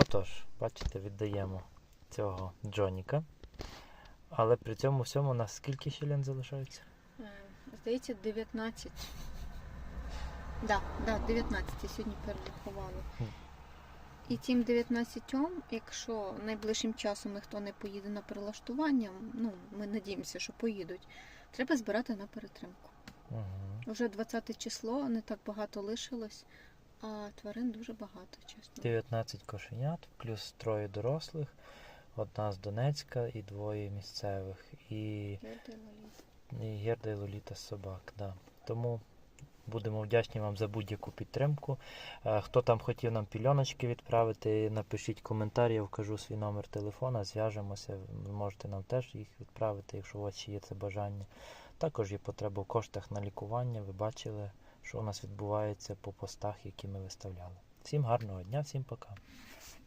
Отож, бачите, віддаємо цього Джоніка. Але при цьому всьому у нас скільки щілин залишається? Е, Здається, 19. Да, да, 19 сьогодні перерахували. І тим 19, якщо найближчим часом ніхто не поїде на перелаштування, ну, ми надіємося, що поїдуть, треба збирати на перетримку. Угу. Уже 20 число, не так багато лишилось, а тварин дуже багато, чесно. 19 кошенят, плюс троє дорослих, одна з Донецька і двоє місцевих. І, Герда і Лоліта. і Герда і Лоліта з собак. Да. Тому будемо вдячні вам за будь-яку підтримку. Е, Хто там хотів нам пільоночки відправити, напишіть коментар, я вкажу свій номер телефона, зв'яжемося. Ви можете нам теж їх відправити, якщо у вас ще є це бажання. Також є потреба в коштах на лікування. Ви бачили, що у нас відбувається по постах, які ми виставляли. Всім гарного дня, всім пока.